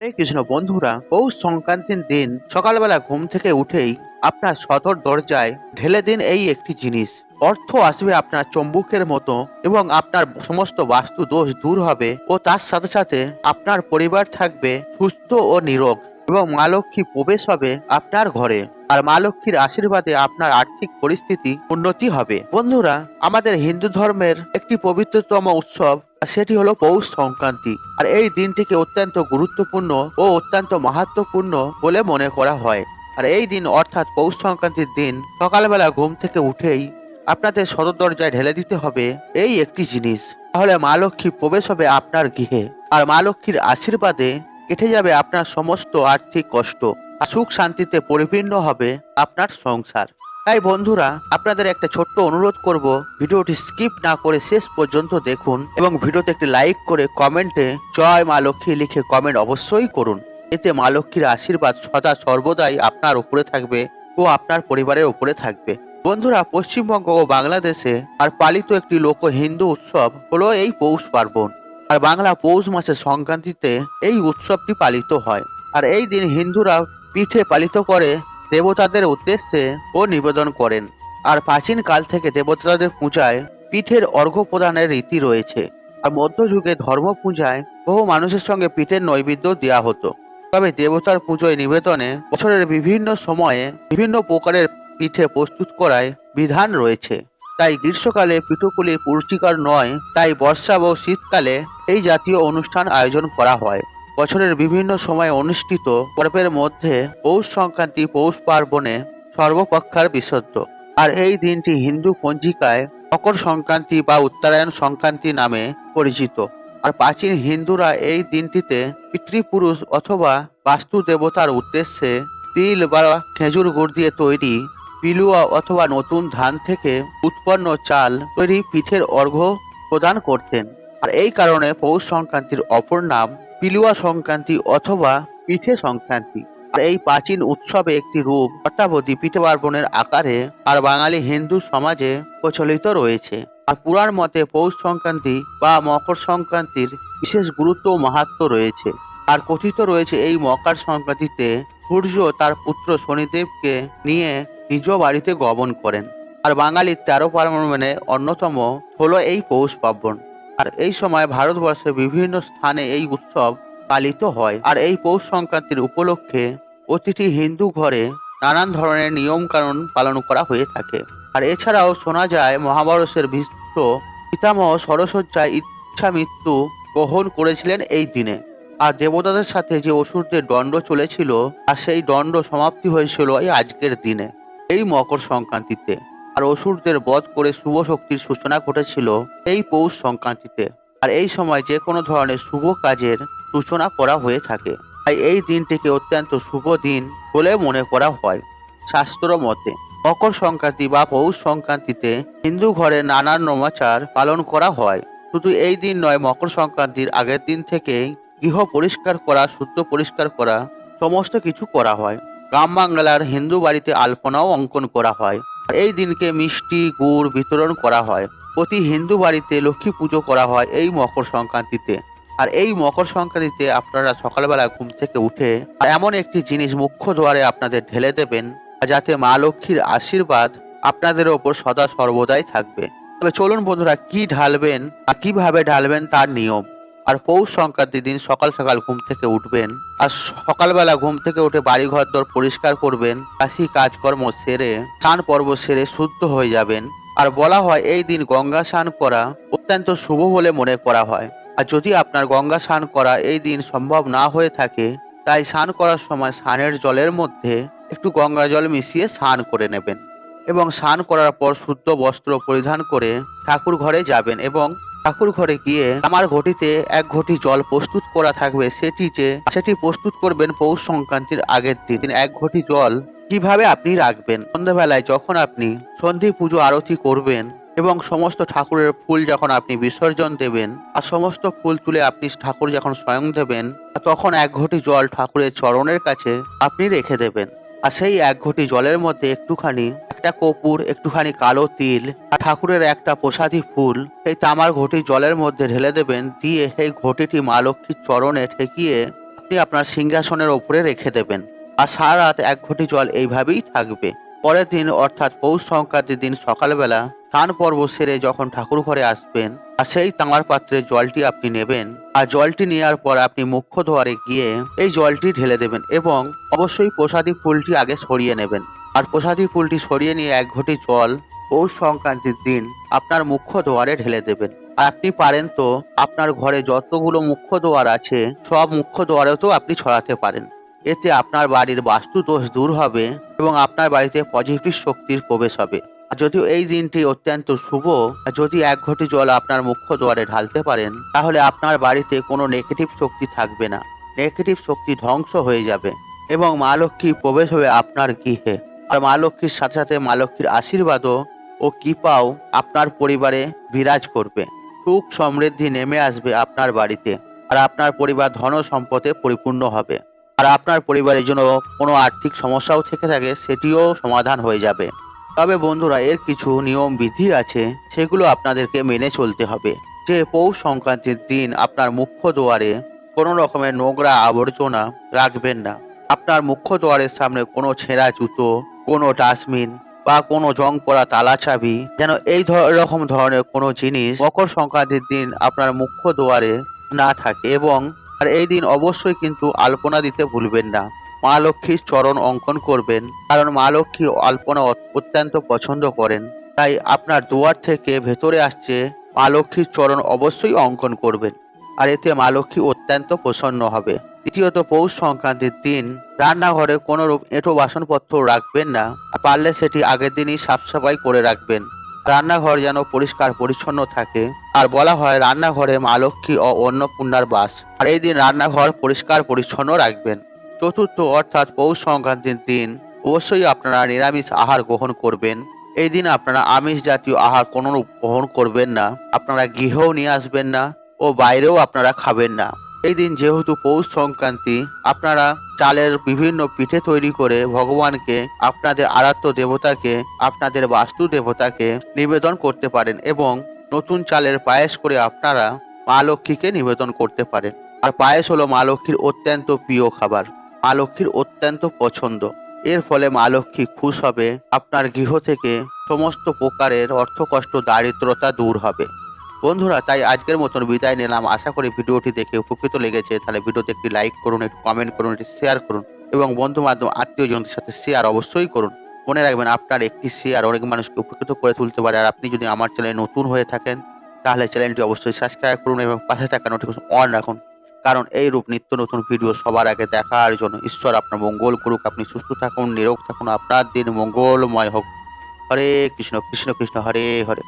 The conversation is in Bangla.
কৃষ্ণ বন্ধুরা, পৌষ সংক্রান্তির দিন সকালবেলা ঘুম থেকে উঠেই আপনার সদর দরজায় ঢেলে দিন এই একটি জিনিস। অর্থ আসবে আপনার চম্বুকের মতো এবং আপনার সমস্ত বাস্তু দোষ দূর হবে ও তার সাথে সাথে আপনার পরিবার থাকবে সুস্থ ও নিরোগ এবং মা লক্ষ্মী প্রবেশ হবে আপনার ঘরে। আর মা লক্ষ্মীর আশীর্বাদে আপনার আর্থিক পরিস্থিতি উন্নতি হবে। বন্ধুরা, আমাদের হিন্দু ধর্মের একটি পবিত্রতম উৎসব, সেটি হলো পৌষ সংক্রান্তি। আর এই দিনটিকে অত্যন্ত গুরুত্বপূর্ণ ও অত্যন্ত মাহাত্মপূর্ণ বলে মনে করা হয়। আর এই দিন অর্থাৎ পৌষ সংক্রান্তির দিন, সকালবেলা ঘুম থেকে উঠেই আপনাদের সদর দরজায় ঢেলে দিতে হবে এই একটি জিনিস। তাহলে মা লক্ষ্মী প্রবেশ হবে আপনার গৃহে। আর মা লক্ষ্মীর আশীর্বাদে কেটে যাবে আপনার সমস্ত আর্থিক কষ্ট। আর সুখ শান্তিতে পরিপূর্ণ হবে আপনার সংসার। তাই বন্ধুরা, আপনাদের একটা ছোট্ট অনুরোধ করব, ভিডিওটি স্কিপ না করে শেষ পর্যন্ত দেখুন এবং ভিডিওতে একটি লাইক করে কমেন্টে জয় মা লক্ষ্মী লিখে কমেন্ট অবশ্যই করুন। এতে মা লক্ষ্মীর আশীর্বাদ সদা সর্বদাই আপনার উপরে থাকবে ও আপনার পরিবারের উপরে থাকবে। বন্ধুরা, পশ্চিমবঙ্গ ও বাংলাদেশে আর পালিত একটি লোক হিন্দু উৎসব হলো এই পৌষ পার্বণ। আর বাংলা পৌষ মাসের সংক্রান্তিতে এই উৎসবটি পালিত হয়। আর এই দিন হিন্দুরা পিঠে পালিত করে দেবতাদের উদ্দেশ্যে ও নিবেদন করেন। আর প্রাচীন কাল থেকে দেবতাদের পূজায় পিঠের অর্ঘ্য প্রদানের রীতি রয়েছে। আর মধ্যযুগে ধর্ম পূজায় বহু মানুষের সঙ্গে পিঠের নৈবেদ্য দেওয়া হতো। তবে দেবতার পুজোয় নিবেদনে বছরের বিভিন্ন সময়ে বিভিন্ন প্রকারের পিঠে প্রস্তুত করায় বিধান রয়েছে। তাই গ্রীষ্মকালে পিঠুকুলি পুষ্টিকর নয়, তাই বর্ষা ও শীতকালে এই জাতীয় অনুষ্ঠান আয়োজন করা হয়। বছরের বিভিন্ন সময়ে অনুষ্ঠিত পর্বের মধ্যে পৌষ সংক্রান্তি, পৌষ পার্বণে সর্বপক্ষার বিশুদ্ধ আর এই দিনটি হিন্দু পঞ্জিকায় মকর সংক্রান্তি বা উত্তরায়ণ সংক্রান্তি নামে পরিচিত। আর প্রাচীন হিন্দুরা এই দিনটিতে পিতৃপুরুষ অথবা বাস্তু দেবতার উদ্দেশ্যে তিল বা খেজুর গুড় দিয়ে তৈরি পিলুয়া অথবা নতুন ধান থেকে উৎপন্ন চাল তৈরি পিঠের অর্ঘ্য প্রদান করতেন। আর এই কারণে পৌষ সংক্রান্তির অপর নাম পিলুয়া সংক্রান্তি অথবা পিঠে সংক্রান্তি। আর এই প্রাচীন উৎসবে একটি রূপ অট্টাবধি পিঠে পার্বণের আকারে আর বাঙালি হিন্দু সমাজে প্রচলিত রয়েছে। আর পুরাণ মতে পৌষ সংক্রান্তি বা মকর সংক্রান্তির বিশেষ গুরুত্ব ও মাহাত্ম রয়েছে। আর কথিত রয়েছে এই মকর সংক্রান্তিতে সূর্য তার পুত্র শনিদেবকে নিয়ে নিজ বাড়িতে গমন করেন। আর বাঙালির তেরো পার্বণে অন্যতম হলো এই পৌষ পার্বণ। আর এই সময় ভারতবর্ষের বিভিন্ন স্থানে এই উৎসব পালিত হয়। আর এই পৌষ সংক্রান্তির উপলক্ষে প্রতিটি হিন্দু ঘরে নানান ধরনের নিয়ম কানুন পালন করা হয়ে থাকে। আর এছাড়াও শোনা যায়, মহাভারতের ভীষ্ম পিতামহ সরসজ্জায় ইচ্ছা মৃত্যু গ্রহণ করেছিলেন এই দিনে। আর দেবতাদের সাথে যে অসুরদের দণ্ড চলেছিল, আর সেই দণ্ড সমাপ্তি হয়েছিল এই আজকের দিনে, এই মকর সংক্রান্তিতে। আর অসুরদের বধ করে শুভ শক্তির সূচনা ঘটেছিল এই পৌষ সংক্রান্তিতে। আর এই সময় যে কোনো ধরনের শুভ কাজের সূচনা করা হয়ে থাকে। তাই এই দিনটিকে অত্যন্ত শুভ দিন বলে মনে করা হয়। শাস্ত্র মতে, মকর সংক্রান্তি বা পৌষ সংক্রান্তিতে হিন্দু ঘরে নানান নমাচার পালন করা হয়। শুধু এই দিন নয়, মকর সংক্রান্তির আগের দিন থেকেই গৃহ পরিষ্কার করা, শুদ্ধ পরিষ্কার করা, সমস্ত কিছু করা হয়। গ্রাম বাংলার হিন্দু বাড়িতে আলপনাও অঙ্কন করা হয়। এই দিনকে মিষ্টি, গুড় বিতরণ করা হয়। প্রতি হিন্দু বাড়িতে লক্ষ্মী পুজো করা হয় এই মকর সংক্রান্তিতে। আর এই মকর সংক্রান্তিতে আপনারা সকালবেলা ঘুম থেকে উঠে এমন একটি জিনিস মুখ্য দ্বারে আপনাদের ঢেলে দেবেন, যাতে মা লক্ষ্মীর আশীর্বাদ আপনাদের ওপর সদা সর্বদাই থাকবে। তবে চলুন বন্ধুরা, কি ঢালবেন আর কীভাবে ঢালবেন তার নিয়ম। আর পৌষ সংক্রান্তির দিন সকাল সকাল ঘুম থেকে উঠবেন আর সকালবেলা ঘুম থেকে উঠে বাড়ি ঘর দর পরিষ্কার করবেন কাশি কাজকর্ম সেরে স্নান পর্ব সেরে শুদ্ধ হয়ে যাবেন। আর বলা হয়, এই দিন গঙ্গা স্নান করা অত্যন্ত শুভ বলে মনে করা হয়। আর যদি আপনার গঙ্গা স্নান করা এই দিন সম্ভব না হয়ে থাকে, তাই স্নান করার সময় স্নানের জলের মধ্যে একটু গঙ্গা জল মিশিয়ে স্নান করে নেবেন। এবং স্নান করার পর শুদ্ধ বস্ত্র পরিধান করে ঠাকুর ঘরে যাবেন এবং ঠাকুর ঘরে গিয়ে আমার ঘটিতে এক ঘটি জল প্রস্তুত করা থাকবে। সেটি যে, সেটি প্রস্তুত করবেন পৌষ সংক্রান্তির আগের দিন। এক ঘটি জল কীভাবে আপনি রাখবেন? সন্ধ্যাবেলায় যখন আপনি সন্ধি পুজো আরতি করবেন এবং সমস্ত ঠাকুরের ফুল যখন আপনি বিসর্জন দেবেন আর সমস্ত ফুল তুলে আপনি ঠাকুর যখন স্বয়ং দেবেন, তখন এক ঘটি জল ঠাকুরের চরণের কাছে আপনি রেখে দেবেন। আর সেই এক ঘটি জলের মধ্যে একটুখানি একটা কপুর একটুখানি কালো তিল আর ঠাকুরের একটা প্রসাদী ফুল এই তামার ঘটি জলের মধ্যে ঢেলে দেবেন, দিয়ে সেই ঘটিটি মা লক্ষ্মীর চরণে ঠেকিয়ে আপনি আপনার সিংহাসনের ওপরে রেখে দেবেন। আর সারা রাত এক ঘটি জল এইভাবেই থাকবে। পরের দিন অর্থাৎ পৌষ সংক্রান্তির দিন সকালবেলা স্নান পর্ব সেরে যখন ঠাকুর ঘরে আসবেন, আর সেই তামার পাত্রে জলটি আপনি নেবেন, আর জলটি নেওয়ার পর আপনি মুখ্য দুয়ারে গিয়ে এই জলটি ঢেলে দেবেন এবং অবশ্যই প্রসাদী ফুলটি আগে সরিয়ে নেবেন। আর প্রসাদী ফুলটি সরিয়ে নিয়ে এক ঘটি জল পৌষ সংক্রান্তির দিন আপনার মুখ্য দুয়ারে ঢেলে দেবেন। আর আপনি পারেন তো আপনার ঘরে যতগুলো মুখ্য দুয়ার আছে, সব মুখ্য দুয়ারেও আপনি ছড়াতে পারেন। এতে আপনার বাড়ির বাস্তু দোষ দূর হবে এবং আপনার বাড়িতে পজিটিভ শক্তির প্রবেশ হবে। আর যদিও এই দিনটি অত্যন্ত শুভ, আর যদি এক ঘটি জল আপনার মুখ্য দুয়ারে ঢালতে পারেন, তাহলে আপনার বাড়িতে কোনো নেগেটিভ শক্তি থাকবে না। নেগেটিভ শক্তি ধ্বংস হয়ে যাবে এবং মা লক্ষ্মী প্রবেশ হবে আপনার গৃহে। আর মা লক্ষ্মীর সাথে সাথে মা লক্ষ্মীর আশীর্বাদও ও কৃপাও আপনার পরিবারে বিরাজ করবে। সুখ সমৃদ্ধি নেমে আসবে আপনার বাড়িতে আর আপনার পরিবার ধন সম্পদে পরিপূর্ণ হবে। আর আপনার পরিবারের জন্য কোনো আর্থিক সমস্যাও থেকে থাকে, সেটিও সমাধান হয়ে যাবে। তবে বন্ধুরা, এর কিছু নিয়ম বিধি আছে, সেগুলো আপনাদেরকে মেনে চলতে হবে। যে পৌষ সংক্রান্তির দিন আপনার মুখ্য দুয়ারে কোনো রকমের নোংরা আবর্জনা রাখবেন না। আপনার মুখ্য দুয়ারের সামনে কোনো ছেঁড়া জুতো কোনো ডাস্টবিন বা কোনো জং পড়া তালা চাবি যেন এই রকম ধরনের কোনো জিনিস মকর সংক্রান্তির দিন আপনার মুখ্য দুয়ারে না থাকে এবং আর এই দিন অবশ্যই কিন্তু আলপনা দিতে ভুলবেন না। মা লক্ষ্মীর চরণ অঙ্কন করবেন, কারণ মা লক্ষ্মী আলপনা অত্যন্ত পছন্দ করেন। তাই আপনার দুয়ার থেকে ভেতরে আসছে মা লক্ষ্মীর চরণ অবশ্যই অঙ্কন করবেন, আর এতে মা লক্ষ্মী অত্যন্ত প্রসন্ন হবে। দ্বিতীয়ত পৌষ সংক্রান্তির দিন রান্নাঘরে কোনো রূপ এঁটো বাসনপত্র রাখবেন না, পারলে সেটি আগের দিনই সাফ সাফাই করে রাখবেন। রান্নাঘর যেন পরিষ্কার পরিচ্ছন্ন থাকে। আর বলা হয় রান্নাঘরে মা লক্ষ্মী ও অন্নপূর্ণার বাস। আর এই দিন রান্নাঘর পরিষ্কার পরিচ্ছন্ন রাখবেন। চতুর্থ অর্থাৎ পৌষ সংক্রান্তির দিন অবশ্যই আপনারা নিরামিষ আহার গ্রহণ করবেন। এই দিন আপনারা আমিষ জাতীয় আহার কোনো গ্রহণ করবেন না। আপনারা গৃহেও নিয়ে আসবেন না ও বাইরেও আপনারা খাবেন না। এই দিন যেহেতু পৌষ সংক্রান্তি, আপনারা চালের বিভিন্ন পিঠে তৈরি করে ভগবানকে, আপনাদের আরাধ্য দেবতাকে, আপনাদের বাস্তু দেবতাকে নিবেদন করতে পারেন এবং নতুন চালের পায়েস করে আপনারা মা লক্ষ্মীকে নিবেদন করতে পারেন। আর পায়েস হলো মা লক্ষ্মীর অত্যন্ত প্রিয় খাবার। মা লক্ষ্মীর অত্যন্ত পছন্দ। এর ফলে মা লক্ষ্মী খুশ হবে, আপনার গৃহ থেকে সমস্ত প্রকারের অর্থকষ্ট, দারিদ্রতা দূর হবে। বন্ধুরা, তাই আজকের মতন বিদায় নিলাম। আশা করি ভিডিওটি দেখে উপকৃত লেগেছে। তাহলে ভিডিওতে একটি লাইক করুন, একটু কমেন্ট করুন, একটি শেয়ার করুন এবং বন্ধু মাধ্যম আত্মীয় জনদের সাথে শেয়ার অবশ্যই করুন। মনে রাখবেন, আপনার একটি শেয়ার অনেক মানুষকে উপকৃত করে তুলতে পারে। আর আপনি যদি আমার চ্যানেলে নতুন হয়ে থাকেন, তাহলে চ্যানেলটি অবশ্যই সাবস্ক্রাইব করুন এবং পাশে থাকা নোটিফিকেশন অন রাখুন। কারণ এই রূপ নিত্য নতুন ভিডিও সবার আগে দেখার জন্য ঈশ্বর আপনার মঙ্গল করুক। আপনি সুস্থ থাকুন, নিরোগ থাকুন। আপনার দিন মঙ্গলময় হোক। হরে কৃষ্ণ কৃষ্ণ কৃষ্ণ, হরে হরে।